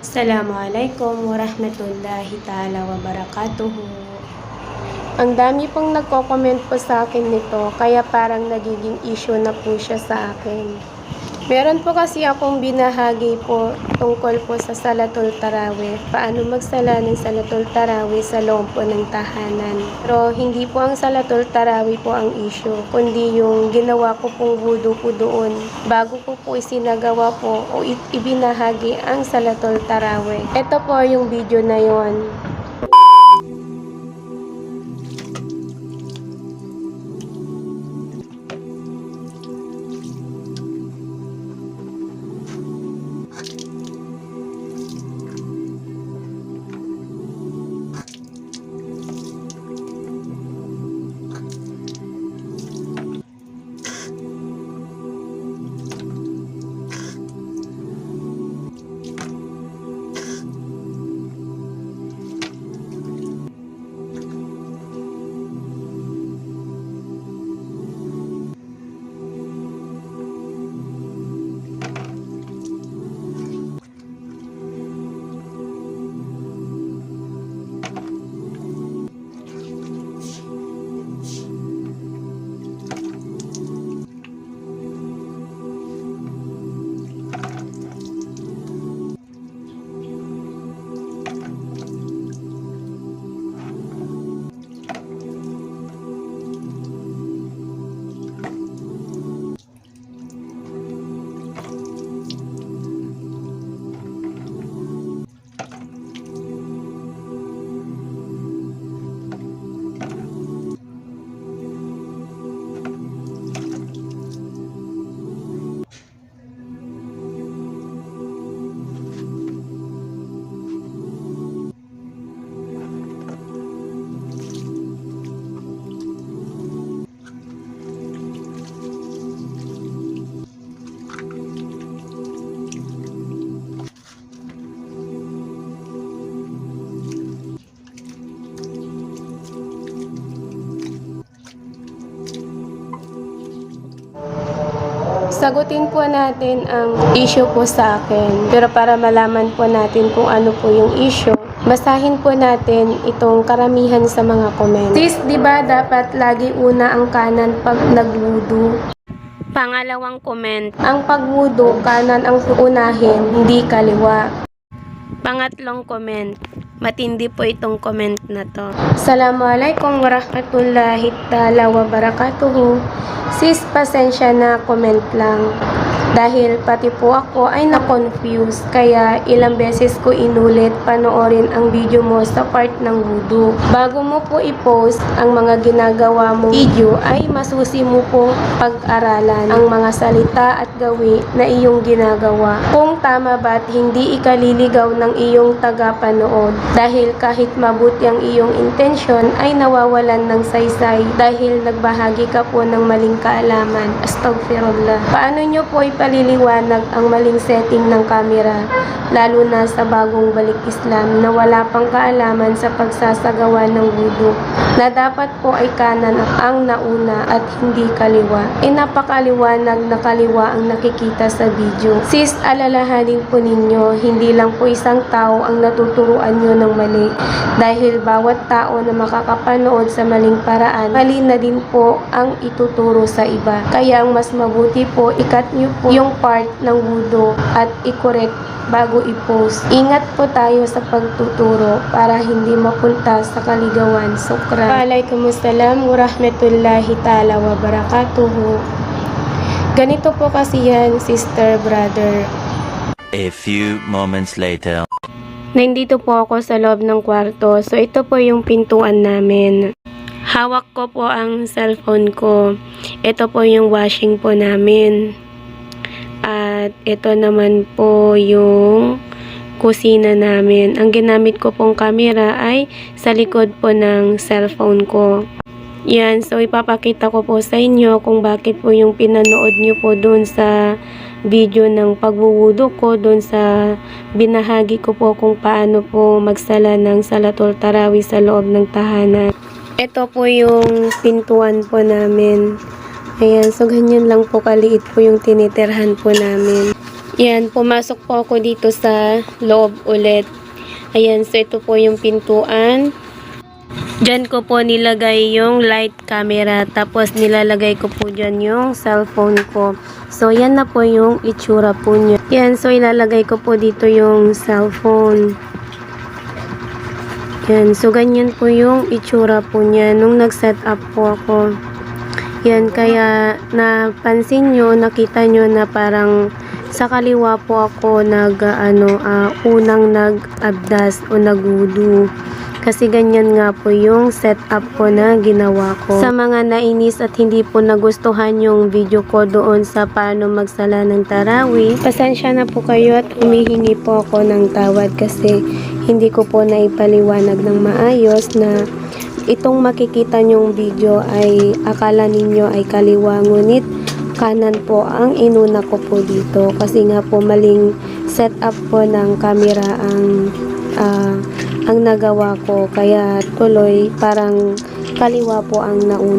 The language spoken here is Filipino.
Assalamualaikum warahmatullahi ta'ala wabarakatuhu. Ang dami pong nagko-comment po sa akin nito, kaya parang nagiging issue na po siya sa akin. Meron po kasi akong binahagi po tungkol po sa Salatul Tarawih. Paano magsala ng Salatul Tarawih sa loob po ng tahanan. Pero hindi po ang Salatul Tarawih po ang issue, kundi yung ginawa ko pong wudu po doon. Bago ko po isinagawa po o ibinahagi ang Salatul Tarawih. Ito po yung video na yon. Sagutin po natin ang issue po sa akin. Pero para malaman po natin kung ano po yung issue, basahin po natin itong karamihan sa mga comment. Sis, di ba dapat lagi una ang kanan pag nagwudu? Pangalawang comment, ang pagwudu, kanan ang unahin, hindi kaliwa. Pangatlong comment, matindi po itong comment na to. Assalamualaikum warahmatullahi ta'ala wabarakatuhu. Sis, pasensya na comment lang. Dahil pati po ako ay na-confuse kaya ilang beses ko inulit panoorin ang video mo sa part ng wudu. Bago mo po i-post ang mga ginagawa mong video ay masusi mo po pag-aralan ang mga salita at gawi na iyong ginagawa. Kung tama ba't hindi ikaliligaw ng iyong tagapanood dahil kahit mabuti ang iyong intensyon ay nawawalan ng saysay dahil nagbahagi ka po ng maling kaalaman. Astagfirullah. Paano nyo po ipaliliwanag ang maling setting ng camera lalo na sa bagong balik Islam na wala pang kaalaman sa pagsasagawa ng wudu na dapat po ay kanan ang nauna at hindi kaliwa. E napakaliwanag na kaliwa ang nakikita sa video. Sis, alalahanin po ninyo, hindi lang po isang tao ang natuturuan nyo ng mali. Dahil bawat tao na makakapanood sa maling paraan, mali na din po ang ituturo sa iba. Kaya ang mas mabuti po, ikat nyo po yung part ng wudu at i-correct bago i-post. Ingat po tayo sa pagtuturo para hindi mapunta sa kaligawan. Sukran. Waalaikumsalam warahmatullahi ta'ala wabarakatuhu. Ganito po kasi yan, sister, brother. A few moments later. Nandito po ako sa loob ng kwarto. So, ito po yung pintuan namin. Hawak ko po ang cellphone ko. Ito po yung washing po namin. At ito naman po yung kusina namin. Ang ginamit ko pong camera ay sa likod po ng cellphone ko. Yan, so ipapakita ko po sa inyo kung bakit po yung pinanood nyo po doon sa video ng pagwuwudo ko doon sa binahagi ko po kung paano po magsala ng Salatul Tarawi sa loob ng tahanan. Ito po yung pintuan po namin. Ayan, so ganyan lang po kaliit po yung tinitirhan po namin. Yan, pumasok po ako dito sa loob ulit. Ayan, so ito po yung pintuan. Diyan ko po nilagay yung light camera. Tapos nilalagay ko po dyan yung cellphone ko. So, yan na po yung itsura po niya. Yan, so ilalagay ko po dito yung cellphone. Yan, so ganyan po yung itsura po niya nung nag-set up po ako. Yan, kaya napansin nyo, nakita nyo na parang sa kaliwa po ako nag, ano, ah, unang nag-abdas o nagudu. Kasi ganyan nga po yung setup ko na ginawa ko. Sa mga nainis at hindi po nagustuhan yung video ko doon sa paano magsala ng tarawih, pasensya na po kayo at humihingi po ako ng tawad kasi hindi ko po naipaliwanag ng maayos na itong makikita nyong video ay akala ninyo ay kaliwa ngunit kanan po ang inuna ko po dito. Kasi nga po maling setup po ng camera ang ah, ang nagawa ko. Kaya tuloy parang kaliwa po ang nauna